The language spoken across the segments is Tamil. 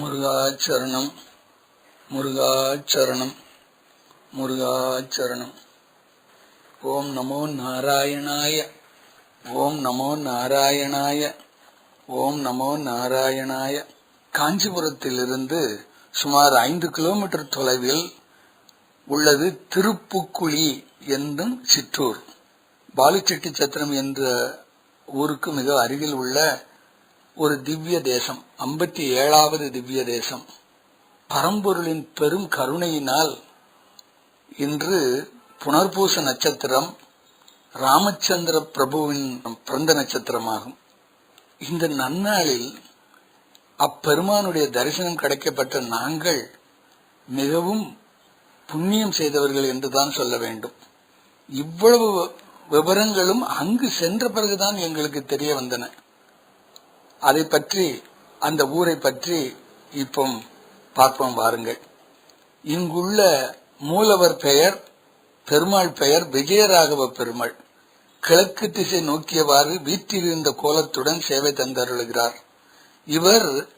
முருகாச்சரணம் முருகாச்சரணம் முருகாச்சரணம். ஓம் நமோ நாராயணாய ஓம் நமோ நாராயணாய ஓம் நமோ நாராயணாய. காஞ்சிபுரத்திலிருந்து சுமார் ஐந்து கிலோமீட்டர் தொலைவில் உள்ளது திருப்புக்குழி என்னும் சிற்றூர். பாலுச்செட்டி சத்திரம் என்ற ஊருக்கு மிக அருகில் உள்ள ஒரு திவ்ய தேசம் ஐம்பத்தி ஏழாவது திவ்ய தேசம். பரம்பொருளின் பெரும் கருணையினால் இன்று புனர்பூச நட்சத்திரம் ராமச்சந்திர பிரபுவின் பிறந்த நட்சத்திரமாகும். இந்த நன்னாளில் அப்பெருமானுடைய தரிசனம் கிடைக்கப்பட்ட நாங்கள் மிகவும் புண்ணியம் செய்தவர்கள் என்றுதான் சொல்ல வேண்டும். இவ்வளவு விவரங்களும் அங்கு சென்ற பிறகுதான் எங்களுக்கு தெரிய வந்தன. அதை பற்றி அந்த ஊரை பற்றி இப்போ பார்ப்போம் வாருங்கள். இங்குள்ள மூலவர் பெயர் பெருமாள் பெயர் விஜயராகவ பெருமாள். கிழக்கு திசை நோக்கியவாறு வீற்றிருந்த கோலத்துடன் சேவை தந்தருளுகிறார். இவர்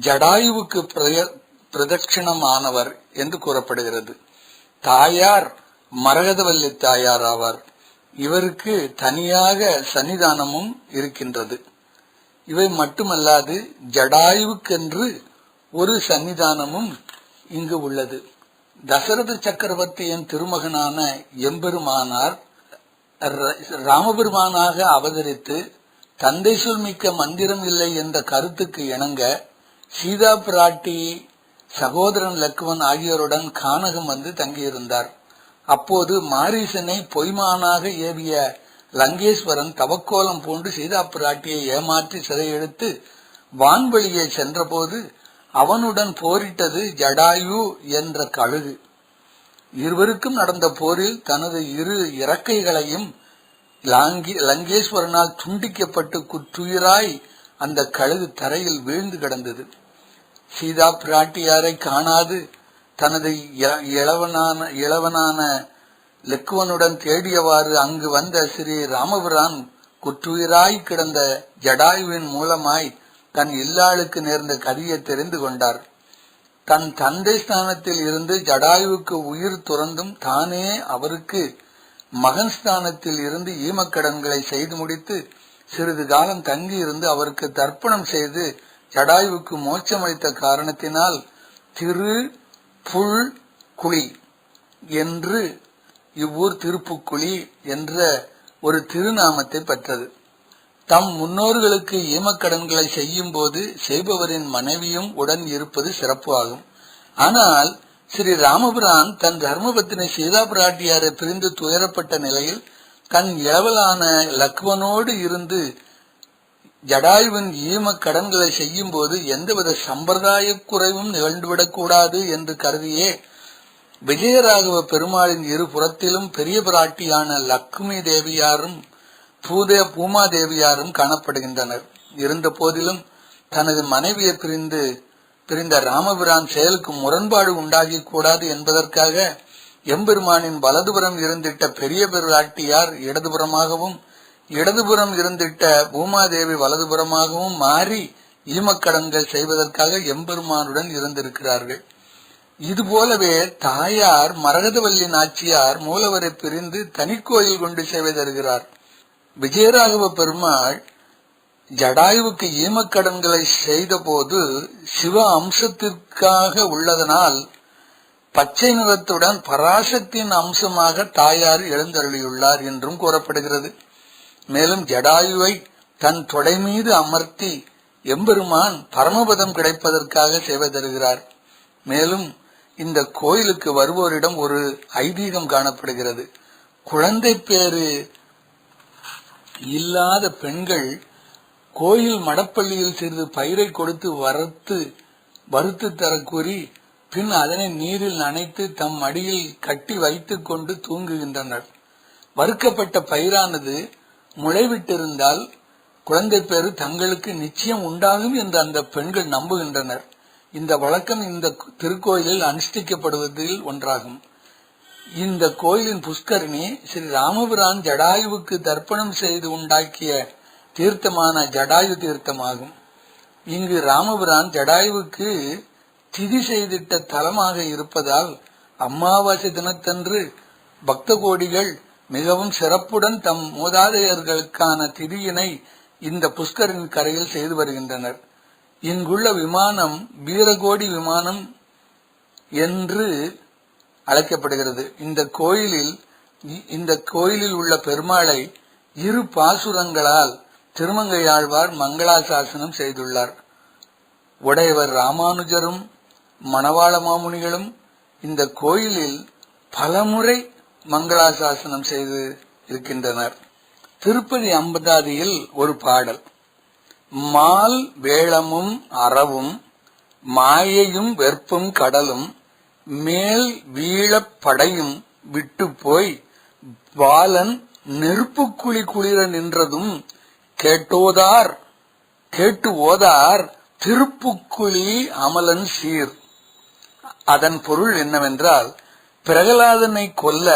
ஜடாயுவுக்கு பிரய- பிரதட்சிணமானவர் என்று கூறப்படுகிறது. தாயார் மரகதவல்லி தாயார் ஆவார். இவருக்கு தனியாக சன்னிதானமும் இருக்கின்றது. இவை மட்டுமல்லாது ஜடாயுவுக்கென்று ஒரு சன்னிதானமும் இங்கு உள்ளது. தசரத சக்கரவர்த்தியின் திருமகனான எம்பெருமானார் ர- ராமபெருமானாக அவதரித்து தந்தை சொல் மிக்க மந்திரம் இல்லை என்ற கருத்துக்கு இணங்க சீதா பிராட்டி சகோதரன் லக்குவன் ஆகியோருடன் கானகம் வந்து தங்கியிருந்தார். அப்போது மாரீசனை பொய்மானாக ஏவிய லங்கேஸ்வரன் தவக்கோலம் பூண்டு சீதா பிராட்டியை ஏமாற்றி சிறையெடுத்து வான்வழியே சென்றபோது அவனுடன் போரிட்டது ஜடாயு என்ற கழுகு. இருவருக்கும் நடந்த போரில் தனது இரு இறக்கைகளையும் லாங்கி லங்கேஸ்வரனால் துண்டிக்கப்பட்டு குற்றுயிராய் அந்த கழுகு தரையில் வீழ்ந்து கிடந்தது. சீதா பிராட்டியாரை காணாது தனது இளவனான இளவனான லக்குவனுடன் தேடியவாறு அங்கு வந்த ஸ்ரீ ராமபுரான் குற்றுயிராய் கிடந்த ஜடாயுவின் மூலமாய் தன் இல்லாளுக்கு நேர்ந்த கதியை தெரிந்து கொண்டார். தன் தந்தை ஸ்தானத்தில் இருந்து ஜடாயுவுக்கு உயிர் துறந்தும் தானே அவருக்கு மகன் ஸ்தானத்தில் இருந்து ஈமக்கடன்களை செய்து முடித்து சிறிது காலம் தங்கி இருந்து அவருக்கு தர்ப்பணம் செய்து ஜடாயுவுக்கு மோட்சமளித்த காரணத்தினால் திரு புல் குழி என்று இவ்வூர் திருப்புக்குழி என்ற ஒரு திருநாமத்தை பெற்றது. தம் முன்னோர்களுக்கு ஈமக்கடன்களை செய்யும் போது செய்பவரின் மனைவியும் உடன் இருப்பது சிறப்பு ஆகும் ஆனால் ஸ்ரீ ராமபிரான் தன் தர்மபத்தினை சீதா பிராட்டியாரை பிரிந்து துயரப்பட்ட நிலையில் தன் இளவலான லக்வனோடு இருந்து ஜடாயுவின் ஈம கடன்களை செய்யும் போது எந்தவித சம்பிரதாய குறைவும் நிகழ்ந்துவிடக்கூடாது என்று கருதியே விஜயராகவ பெருமாளின் இரு புறத்திலும் பெரிய பிராட்டியான லக்ஷ்மி தேவியாரும் பூதே பூமாதேவியாரும் காணப்படுகின்றனர். இருந்த போதிலும் தனது மனைவியை பிரிந்து பிரிந்த ராமபிரான் செயலுக்கு முரண்பாடு உண்டாகி கூடாது என்பதற்காக எம்பெருமானின் வலதுபுறம் இருந்திட்ட பெரிய பிராட்டியார் இடதுபுறமாகவும் இடதுபுறம் இருந்திட்ட பூமாதேவி வலதுபுறமாகவும் மாறி ஈமக்கடன்கள் செய்வதற்காக எம்பெருமானுடன் இருந்திருக்கிறார்கள். இதுபோலவே தாயார் மரகதவல்லி நாச்சியார் மூலவரை பிரிந்து தனிக்கோயில் கொண்டு சேவை தருகிறார். விஜயராகவ பெருமாள் ஜடாயுவுக்கு ஈமக்கடன்களை செய்தபோது சிவ அம்சத்திற்காக உள்ளதனால் பச்சை நிறத்துடன் பராசக்தியின் அம்சமாக தாயார் எழுந்தருளியுள்ளார் என்றும் கூறப்படுகிறது. மேலும் ஜடாயுவை தன் தொடை மீது அமர்த்தி எம்பெருமான் பரமபதம் கிடைப்பதற்காக சேவை தருகிறார். மேலும் இந்த கோயிலுக்கு வருவோரிடம் ஒரு ஐதீகம் காணப்படுகிறது. குழந்தை பேரு இல்லாத பெண்கள் கோயில் மடப்பள்ளியில் சிறிது பயிரை கொடுத்து வறுத்து வறுத்து தர கூறி பின் அதனை நீரில் நனைத்து தம் மடியில் கட்டி வைத்துக் கொண்டு தூங்குகின்றனர். வறுக்கப்பட்ட பயிரானது முளைவிட்டிருந்தால் குழந்தை பேரு தங்களுக்கு நிச்சயம் உண்டாகும் என்று அந்த பெண்கள் நம்புகின்றனர். இந்த வழக்கம் இந்த திருக்கோயிலில் அனுஷ்டிக்கப்படுவதில் ஒன்றாகும். இந்த கோயிலின் புஷ்கரணி ஸ்ரீ ராமபுரான் ஜடாயுவுக்கு தர்ப்பணம் செய்து உண்டாக்கிய தீர்த்தமான ஜடாயு தீர்த்தமாகும். இங்கு ராமபுரான் ஜடாயுவுக்கு திதி செய்திட்ட தலமாக இருப்பதால் அமாவாசை தினத்தன்று பக்த கோடிகள் மிகவும் சிறப்புடன் தம் மூதாதையர்களுக்கான திதியினை இந்த புஷ்கரின் கரையில் செய்து வருகின்றனர். இங்குள்ள விமானம் வீரகோடி விமானம் என்று அழைக்கப்படுகிறது. இந்த கோயிலில் இந்த கோயிலில் உள்ள பெருமாளை இரு பாசுரங்களால் திருமங்கையாழ்வார் மங்களாசாசனம் செய்துள்ளார். உடையவர் ராமானுஜரும் மணவாள மாமுனிகளும் இந்த கோயிலில் பலமுறை மங்களாசாசனம் செய்து இருக்கின்றனர். திருப்பதி அம்பதாதியில் ஒரு பாடல். மால் வேளமும் அறவும் மாயையும் வெற்பும் கடலும் மேல் வீழப் படையும் விட்டு போய் பாலன் நெருப்புக்குழி குளிர நின்றதும் கேட்டோதார் கேட்டு ஓதார் திருப்புக்குழி அமலன் சீர். அதன் பொருள் என்னவென்றால் பிரகலாதனை கொல்ல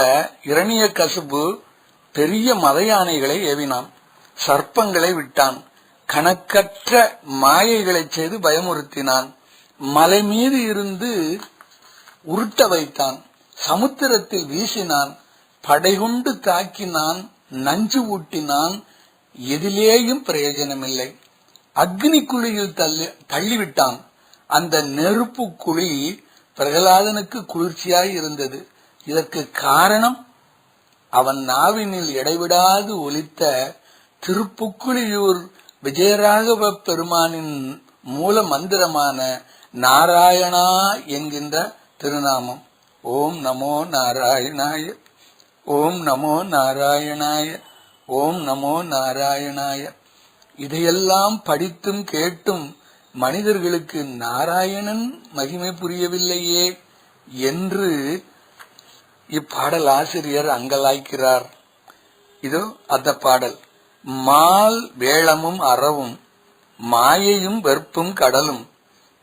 இரணிய கசுபு பெரிய மத யானைகளை ஏவினான் சர்ப்பங்களை விட்டான். கணக்கற்ற மாயைகளை செய்து பயமுறுத்தினான். மலை மீது இருந்து உருட்ட வைத்தான். சமுத்திரத்தில் வீசினான். படைகொண்டு தாக்கினான். நஞ்சு ஊட்டினான். எதிலேயும் பிரயோஜனமில்லை. அக்னி குழியில் தள்ளி தள்ளிவிட்டான். அந்த நெருப்பு குழி பிரகலாதனுக்கு குளிர்ச்சியாய் இருந்தது. இதற்கு காரணம் அவன் நாவினில் இடைவிடாது ஒலித்த திருப்புக்குழியூர் விஜயராகவ பெருமானின் மூல மந்திரமான நாராயணா என்கின்ற திருநாமம். ஓம் நமோ நாராயணாய ஓம் நமோ நாராயணாய ஓம் நமோ நாராயணாய. இதையெல்லாம் படித்தும் கேட்டும் மனிதர்களுக்கு நாராயணன் மகிமை புரியவில்லையே என்று இப்பாடல் ஆசிரியர் அங்கலாய்க்கிறார். இதோ அந்த பாடல். மால் வேளமும் அறவும் மாயையும் வெறுப்பும் கடலும்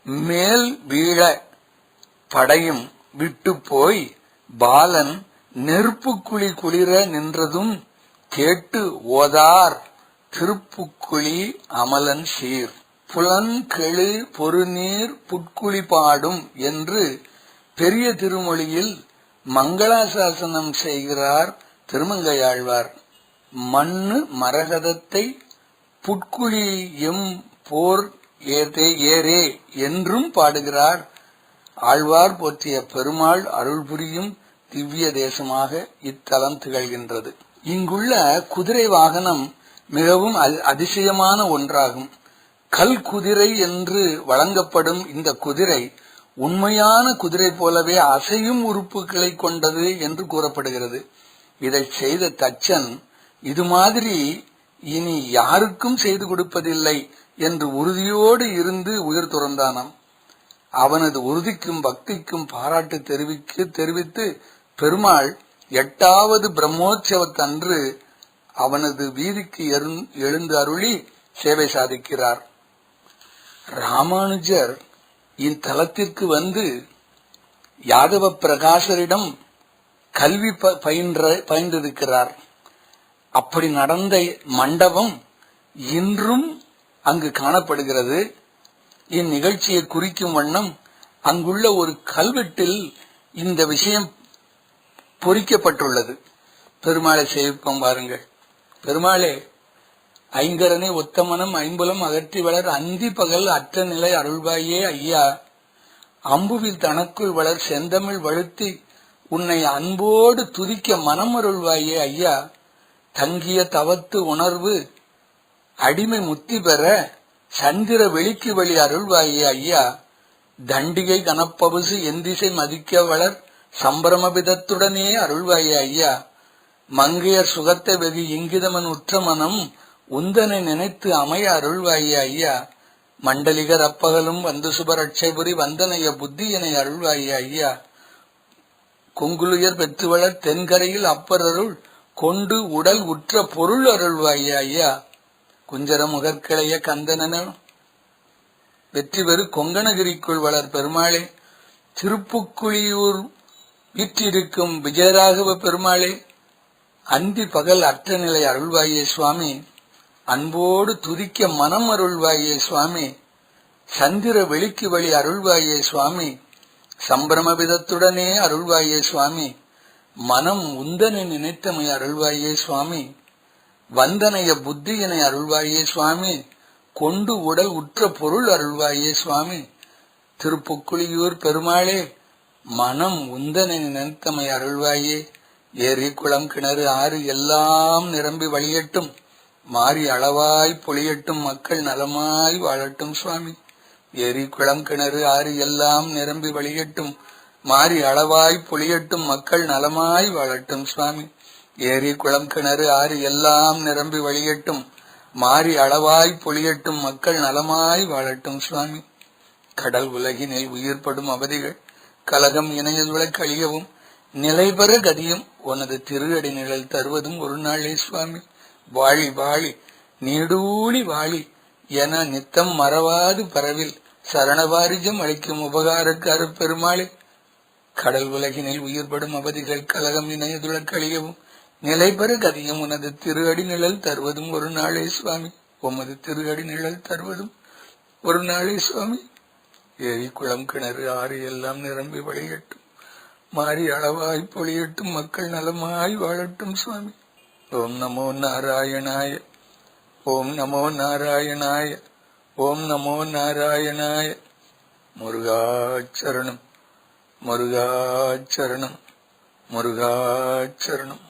மேல் வீழ படையும் விட்டு போய் பாலன் நெருப்புக்குழி குளிர நின்றதும் கேட்டு ஓதார் திருப்புக்குழி அமலன் சீர் புலன்கெழு பொருநீர் புட்குழி பாடும் என்று பெரிய திருமொழியில் மங்களாசாசனம் செய்கிறார் திருமங்கையாழ்வார். மண்ணு மரகதத்தை புட்குழி எம் போர் ஏதே ஏரே என்றும் பாடுகிறார். ஆழ்வார் போற்றிய பெருமாள் அருள் புரியும் திவ்ய தேசமாக இத்தலம் திகழ்கின்றது. இங்குள்ள குதிரை வாகனம் மிகவும் அதிசயமான ஒன்றாகும். கல் குதிரை என்று வழங்கப்படும் இந்த குதிரை உண்மையான குதிரை போலவே அசையும் உறுப்புகளை கொண்டது என்று கூறப்படுகிறது. இதை செய்த தச்சன் இது மாதிரி இனி யாருக்கும் செய்து கொடுப்பதில்லை என்று உறுதியோடு இருந்து உயிர் துறந்தானாம். அவனது உறுதிக்கும் பக்திக்கும் பாராட்டு தெரிவிக்க தெரிவித்து பெருமாள் எட்டாவது பிரம்மோற்சவத்தன்று அவனது வீதிக்கு எழுந்து அருளி சேவை சாதிக்கிறார். ராமானுஜர் இத்தலத்திற்கு வந்து யாதவ பிரகாசரிடம் கல்வி ப- பயின்ற பயின்றிருக்கிறார். அப்படி நடந்த மண்டபம் இன்றும் அங்கு காணப்படுகிறது. இந்நிகழ்ச்சியை குறிக்கும் வண்ணம் அங்குள்ள ஒரு கல்வெட்டில் இந்த விஷயம் பொறிக்கப்பட்டுள்ளது. பெருமாளை சேவிப்போம் பாருங்கள். பெருமாளே ஐங்கரனை ஒத்தமனம் ஐம்புலம் அகற்றி வளர் அந்தி பகல் அற்ற நிலை அருள்வாயே ஐயா. அம்புவில் தனக்குள் வளர் செந்தமிழ் வழுத்தி உன்னை அன்போடு துதிக்க மனம் அருள்வாயே ஐயா. தங்கிய தவத்து உணர்வு அடிமை முத்தி பெற சந்திர வெளிக்கு வழி அருள்வாயி ஐயா. தண்டிகை கனப்பவுசு எந்திசை மதிக்க வளர் சம்பிரமபிதத்துடனே அருள்வாயி ஐயா. மங்கையர் சுகத்தை வெகு இங்கிதமன் உற்ற மனம் உந்தனை நினைத்து அமைய அருள்வாயி ஐயா. மண்டலிகர் அப்பகலும் வந்து சுபரட்சைபுரி வந்தனைய புத்தியனை அருள்வாயி ஐயா. கொங்குலுயர் பெற்றுவளர் தென்கரையில் அப்பரருள் கொண்டு உடல் உற்ற பொருள் அருள்வாயா ஐயா குஞ்சர முகற்கிளைய கந்தனன? வெற்றி பெறு கொங்கணகிரிக்குள் வளர் பெருமாளே. திருப்புக்குழியூர் வீற்றிருக்கும் விஜயராகவ பெருமாளே. அந்தி பகல் அற்ற நிலை அருள்வாயே சுவாமி. அன்போடு துதிக்க மனம் அருள்வாயே சுவாமி. சந்திர வெளிக்கு வழி அருள்வாயே சுவாமி. சம்பிரமவிதத்துடனே அருள்வாயே சுவாமி. மனம் உந்தனை நினைத்தமை அருள்வாயே சுவாமி. வந்தனைய புத்தியினை அருள்வாயே சுவாமி. கொண்டு உடல் உற்ற பொருள் அருள்வாயே சுவாமி. திருப்புக்குளியூர் பெருமாளே மனம் உந்தனை நினைத்தமை அருள்வாயே. ஏரி குளம் கிணறு ஆறு எல்லாம் நிரம்பி வழியட்டும். மாறி அளவாய் பொழியட்டும் மக்கள் நலமாய் வாழட்டும் சுவாமி. ஏரி குளம் கிணறு ஆறு எல்லாம் நிரம்பி வழியட்டும். மாறி அளவாய் பொழியட்டும் மக்கள் நலமாய் வாழட்டும் சுவாமி. ஏரி குளம் கிணறு ஆறு எல்லாம் நிரம்பி வழியட்டும். மாறி அளவாய் பொழியட்டும் மக்கள் நலமாய் வாழட்டும் சுவாமி. கடல் உலகினில் உயிர்ப்படும் அவதிகள் கலகம் இணையதுளை கழியவும் நிலைபெற கதியும் உனது திருஅடி நிழல் தருவதும் ஒரு நாளே சுவாமி. வாழி வாழி நீடூழி வாழி என நித்தம் மறவாது பரவில் சரணவாரிஜம் அளிக்கும் உபகாரக்கு பெருமாளே. கடல் உலகினில் உயிர்படும் அவதிகள் கலகம் இணையதுள கழியவும் நிலைபெற கதியும் உனது திருஅடி நிழல் தருவதும் ஒரு நாளே சுவாமி. உமது திருஅடி நிழல் தருவதும் ஒரு நாளே சுவாமி. ஏரி குளம் கிணறு ஆறு எல்லாம் நிரம்பி வழியட்டும். மாறி அளவாய் பொழியட்டும். மக்கள் நலமாய் வாழட்டும் சுவாமி. ஓம் நமோ நாராயணாய. ஓம் நமோ நாராயணாய. ஓம் நமோ நாராயணாய. முருகாச்சரணம் முருகாச்சரணம் முருகாச்சரணம்.